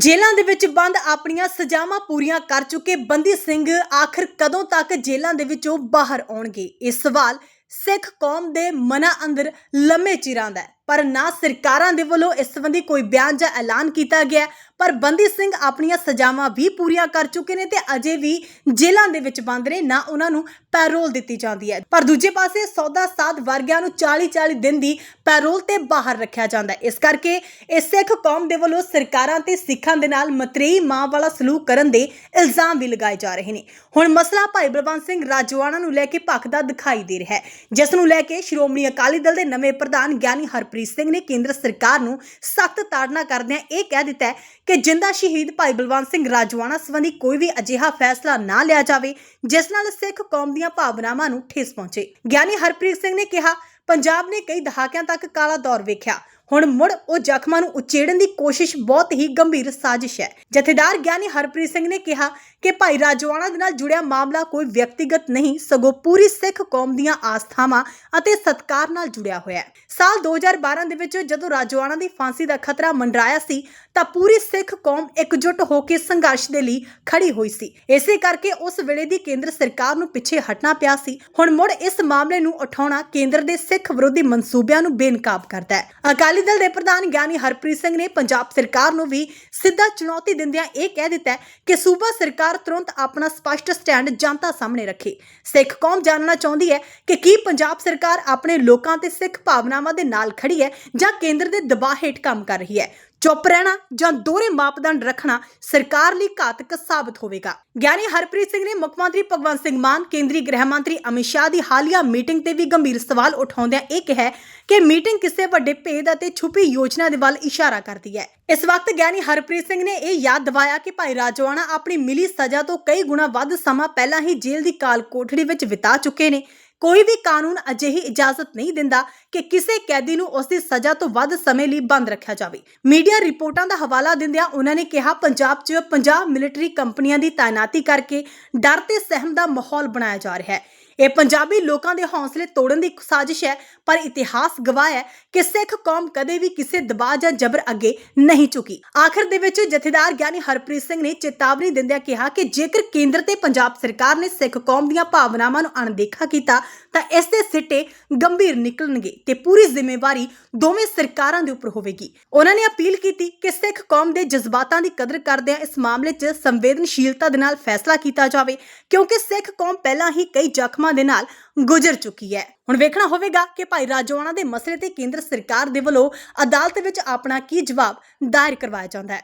ਜੇਲ੍ਹਾਂ ਦੇ ਵਿੱਚ ਬੰਦ ਆਪਣੀਆਂ ਸਜ਼ਾਵਾਂ ਪੂਰੀਆਂ ਕਰ ਚੁੱਕੇ ਬੰਦੀ ਸਿੰਘ ਆਖਰ ਕਦੋਂ ਤੱਕ ਜੇਲ੍ਹਾਂ ਦੇ ਵਿੱਚੋਂ ਬਾਹਰ ਆਉਣਗੇ? ਇਹ ਸਵਾਲ ਸਿੱਖ ਕੌਮ ਦੇ ਮਨਾਂ ਅੰਦਰ ਲੰਮੇ ਚਿਰਾਂ ਦਾ ਹੈ। ਪਰ ਨਾ ਸਰਕਾਰਾਂ ਦੇ ਵੱਲੋਂ ਇਸ ਸੰਬੰਧੀ ਕੋਈ ਬਿਆਨ ਜਾਂ ਐਲਾਨ ਕੀਤਾ ਗਿਆ। ਪਰ ਬੰਦੀ ਸਿੰਘ ਆਪਣੀਆਂ ਸਜ਼ਾਵਾਂ ਵੀ ਪੂਰੀਆਂ ਕਰ ਚੁੱਕੇ ਨੇ ਤੇ ਅਜੇ ਵੀ ਜੇਲ੍ਹਾਂ ਦੇ ਵਿੱਚ ਬੰਦ ਨੇ, ਨਾ ਉਹਨਾਂ ਨੂੰ ਪੈਰੋਲ ਦਿੱਤੀ ਜਾਂਦੀ ਹੈ। ਪਰ ਦੂਜੇ ਪਾਸੇ ਸੌਦਾ ਸਾਧ ਵਰਗਿਆਂ ਨੂੰ 40-40 ਦਿਨ ਦੀ ਪੈਰੋਲ ਤੇ ਬਾਹਰ ਰੱਖਿਆ ਜਾਂਦਾ ਹੈ। ਇਸ ਕਰਕੇ ਇਹ ਸਿੱਖ ਕੌਮ ਦੇ ਵੱਲੋਂ ਸਰਕਾਰਾਂ ਤੇ ਸਿੱਖਾਂ ਦੇ ਨਾਲ ਮਤਰੇਈ ਮਾਂ ਵਾਲਾ ਸਲੂਕ ਕਰਨ ਦੇ ਇਲਜ਼ਾਮ ਵੀ ਲਗਾਏ ਜਾ ਰਹੇ ਨੇ। ਹੁਣ ਮਸਲਾ ਭਾਈ ਬਲਵੰਤ ਸਿੰਘ ਰਾਜਵਾਨਾ ਨੂੰ ਲੈ ਕੇ ਭਖਦਾ ਦਿਖਾਈ ਦੇ ਰਿਹਾ ਹੈ। ਜਿਸ ਨੂੰ ਲੈ ਕੇ ਸ਼੍ਰੋਮਣੀ ਅਕਾਲੀ ਦਲ ਦੇ ਨਵੇਂ ਪ੍ਰਧਾਨ ਗਿਆਨੀ ਹਰਪ੍ਰੀਤ ਸਿੰਘ ਨੇ ਕੇਂਦਰ ਸਰਕਾਰ ਨੂੰ ਸਖਤ ਤਾੜਨਾ ਕਰਦਿਆਂ ਇਹ ਕਹਿ ਦਿੱਤਾ ਹੈ ਕਿ ਜਿੰਦਾ ਸ਼ਹੀਦ ਭਾਈ ਬਲਵੰਤ ਸਿੰਘ ਰਾਜਵਾਨਾ ਸੰਬੰਧੀ ਕੋਈ ਵੀ ਅਜਿਹਾ ਫੈਸਲਾ ਨਾ ਲਿਆ ਜਾਵੇ, ਜਿਸ ਨਾਲ ਸਿੱਖ ਕੌਮ ਦੀਆਂ ਭਾਵਨਾਵਾਂ ਨੂੰ ਠੇਸ ਪਹੁੰਚੇ। ਗਿਆਨੀ ਹਰਪ੍ਰੀਤ ਸਿੰਘ ਨੇ ਕਿਹਾ, ਪੰਜਾਬ ਨੇ ਕਈ ਦਹਾਕਿਆਂ ਤੱਕ ਕਾਲਾ ਦੌਰ ਵੇਖਿਆ। ਹੁਣ ਮੁੜ ਉਹ ਜ਼ਖਮਾਂ ਨੂੰ ਉਚੇੜਨ ਦੀ ਕੋਸ਼ਿਸ਼ ਬਹੁਤ ਹੀ ਗੰਭੀਰ ਸਾਜ਼ਿਸ਼ ਹੈ। ਜਥੇਦਾਰ ਗਿਆਨੀ ਹਰਪ੍ਰੀਤ ਸਿੰਘ ਨੇ ਕਿਹਾ ਕਿ ਭਾਈ ਰਾਜਵਾਨਾ ਦੇ ਨਾਲ ਜੁੜਿਆ ਮਾਮਲਾ ਕੋਈ ਵਿਅਕਤੀਗਤ ਨਹੀਂ, ਸਗੋਂ ਪੂਰੀ ਸਿੱਖ ਕੌਮ ਦੀਆਂ ਆਸਥਾਵਾਂ ਅਤੇ ਸਤਕਾਰ ਨਾਲ ਜੁੜਿਆ ਹੋਇਆ ਹੈ। ਸਾਲ 2012 ਦੇ ਵਿੱਚ ਜਦੋਂ ਰਾਜਵਾਨਾ ਦੀ ਫਾਂਸੀ ਦਾ ਖਤਰਾ ਮੰਡਰਾਇਆ ਸੀ, ਤਾਂ ਪੂਰੀ ਸਿੱਖ ਕੌਮ ਇਕਜੁੱਟ ਹੋ ਕੇ ਸੰਘਰਸ਼ ਦੇ ਲਈ ਖੜੀ ਹੋਈ ਸੀ। ਇਸੇ ਕਰਕੇ ਉਸ ਵੇਲੇ ਦੀ ਕੇਂਦਰ ਸਰਕਾਰ ਨੂੰ ਪਿੱਛੇ ਹਟਣਾ ਪਿਆ ਸੀ। ਹੁਣ ਮੁੜ ਇਸ ਮਾਮਲੇ ਨੂੰ ਉਠਾਉਣਾ ਕੇਂਦਰ ਦੇ ਸਿੱਖ ਵਿਰੋਧੀ ਮਨਸੂਬਿਆਂ ਨੂੰ ਬੇਨਕਾਬ ਕਰਦਾ ਹੈ। ਅਕਾਲੀ ਦਲ ਦੇ ਪ੍ਰਧਾਨ ਗਿਆਨੀ ਹਰਪ੍ਰੀਤ ਸਿੰਘ ਨੇ ਪੰਜਾਬ ਸਰਕਾਰ ਨੂੰ ਵੀ ਸਿੱਧਾ ਚੁਣੌਤੀ ਦਿੰਦਿਆਂ ਇਹ ਕਹਿ ਦਿੱਤਾ ਹੈ ਕਿ ਸੂਬਾ ਸਰਕਾਰ ਤੁਰੰਤ ਆਪਣਾ ਸਪਸ਼ਟ ਸਟੈਂਡ ਜਨਤਾ ਸਾਹਮਣੇ ਰੱਖੇ। ਸਿੱਖ ਕੌਮ ਜਾਣਨਾ ਚਾਹੁੰਦੀ ਹੈ ਕਿ ਕੀ ਪੰਜਾਬ ਸਰਕਾਰ ਆਪਣੇ ਲੋਕਾਂ ਤੇ ਸਿੱਖ ਭਾਵਨਾਵਾਂ ਦੇ ਨਾਲ ਖੜੀ ਹੈ ਜਾਂ ਕੇਂਦਰ ਦੇ ਦਬਾਅ ਹੇਠ ਕੰਮ ਕਰ ਰਹੀ ਹੈ। ਚੁੱਪ ਰਹਿਣਾ ਜਾਂ ਦੋਹਰੇ ਮਾਪਦੰਡ ਰੱਖਣਾ ਸਰਕਾਰ ਲਈ ਘਾਤਕ ਸਾਬਤ ਹੋਵੇਗਾ। ਗਿਆਨੀ ਹਰਪ੍ਰੀਤ ਸਿੰਘ ਨੇ ਮੁੱਖ ਮੰਤਰੀ ਭਗਵੰਤ ਸਿੰਘ ਮਾਨ, ਕੇਂਦਰੀ ਗ੍ਰਹਿ ਮੰਤਰੀ ਅਮਿਤ ਸ਼ਾਹ ਦੀ ਹਾਲੀਆ ਮੀਟਿੰਗ ਤੇ ਵੀ ਗੰਭੀਰ ਸਵਾਲ ਉਠਾਉਂਦਿਆਂ ਇਹ ਕਿਹਾ ਕਿ ਮੀਟਿੰਗ ਕਿਸੇ ਵੱਡੇ ਭੇਦ ਅਤੇ ਛੁਪੀ ਯੋਜਨਾ ਦੇ ਵੱਲ ਇਸ਼ਾਰਾ ਕਰਦੀ ਹੈ। ਇਸ ਵਕਤ ਗਿਆਨੀ ਹਰਪ੍ਰੀਤ ਸਿੰਘ ਨੇ ਇਹ ਯਾਦ ਦਿਵਾਇਆ ਕਿ ਭਾਈ ਰਾਜਵਾਨਾ ਆਪਣੀ ਮਿਲੀ ਸਜ਼ਾ ਤੋਂ ਕਈ ਗੁਣਾ ਵੱਧ ਸਮਾਂ ਪਹਿਲਾਂ ਹੀ ਜੇਲ੍ਹ ਦੀ ਕਾਲ ਕੋਠੜੀ ਵਿੱਚ ਬਿਤਾ ਚੁੱਕੇ ਨੇ। ਕੋਈ ਵੀ ਕਾਨੂੰਨ ਅਜਿਹੀ ਇਜਾਜ਼ਤ ਨਹੀਂ ਦਿੰਦਾ ਕਿ ਕਿਸੇ ਕੈਦੀ ਨੂੰ ਉਸ ਦੀ ਸਜ਼ਾ ਤੋਂ ਵੱਧ ਸਮੇਂ ਲਈ ਬੰਦ ਰੱਖਿਆ ਜਾਵੇ। ਮੀਡੀਆ ਰਿਪੋਰਟਾਂ ਦਾ ਹਵਾਲਾ ਦਿੰਦਿਆਂ ਉਹਨਾਂ ਨੇ ਕਿਹਾ, ਪੰਜਾਬ 'ਚ 50 ਮਿਲਟਰੀ ਕੰਪਨੀਆਂ ਦੀ ਤਾਇਨਾਤੀ ਕਰਕੇ ਡਰ ਤੇ ਸਹਿਮ ਦਾ ਮਾਹੌਲ ਬਣਾਇਆ ਜਾ ਰਿਹਾ ਹੈ। ਇਹ ਪੰਜਾਬੀ ਲੋਕਾਂ ਦੇ ਹੌਸਲੇ ਤੋੜਨ ਦੀ ਇੱਕ ਸਾਜ਼ਿਸ਼ ਹੈ, ਪਰ ਇਤਿਹਾਸ ਗਵਾਹ ਹੈ ਕਿ ਸਿੱਖ ਕੌਮ ਕਦੇ ਵੀ ਕਿਸੇ ਦਬਾਅ ਜਾਂ ਜ਼ਬਰ ਅੱਗੇ ਨਹੀਂ ਝੁਕੀ। ਆਖਰ ਦੇ ਵਿੱਚ ਜਥੇਦਾਰ ਗਿਆਨੀ ਹਰਪ੍ਰੀਤ ਸਿੰਘ ਨੇ ਚੇਤਾਵਨੀ ਦਿੰਦਿਆਂ ਕਿਹਾ ਕਿ ਜੇਕਰ ਕੇਂਦਰ ਤੇ ਪੰਜਾਬ ਸਰਕਾਰ ਨੇ ਸਿੱਖ ਕੌਮ ਦੀਆਂ ਭਾਵਨਾਵਾਂ ਨੂੰ ਅਣਦੇਖਾ ਕੀਤਾ ਤਾਂ ਇਸ ਦੇ ਸਿੱਟੇ ਗੰਭੀਰ ਨਿਕਲਣਗੇ ਤੇ ਪੂਰੀ ਜ਼ਿੰਮੇਵਾਰੀ ਦੋਵੇਂ ਸਰਕਾਰਾਂ ਦੇ ਉੱਪਰ ਹੋਵੇਗੀ। ਉਹਨਾਂ ਨੇ ਅਪੀਲ ਕੀਤੀ ਕਿ ਸਿੱਖ ਕੌਮ ਦੇ ਜਜ਼ਬਾਤਾਂ ਦੀ ਕਦਰ ਕਰਦਿਆਂ ਇਸ ਮਾਮਲੇ 'ਚ ਸੰਵੇਦਨਸ਼ੀਲਤਾ ਦੇ ਨਾਲ ਫੈਸਲਾ ਕੀਤਾ ਜਾਵੇ, ਕਿਉਂਕਿ ਸਿੱਖ ਕੌਮ ਪਹਿਲਾਂ ਹੀ ਕਈ ਜ਼ਖਮਾਂ ਦੇ ਨਾਲ ਗੁਜ਼ਰ ਚੁੱਕੀ ਹੈ। ਹੁਣ ਵੇਖਣਾ ਹੋਵੇਗਾ ਕਿ ਭਾਈ ਰਾਜਵਾਨਾ ਦੇ ਮਸਲੇ ਤੇ ਕੇਂਦਰ ਸਰਕਾਰ ਦੇ ਵੱਲੋਂ ਅਦਾਲਤ ਵਿੱਚ ਆਪਣਾ ਕੀ ਜਵਾਬ ਦਾਇਰ ਕਰਵਾਇਆ ਜਾਂਦਾ ਹੈ।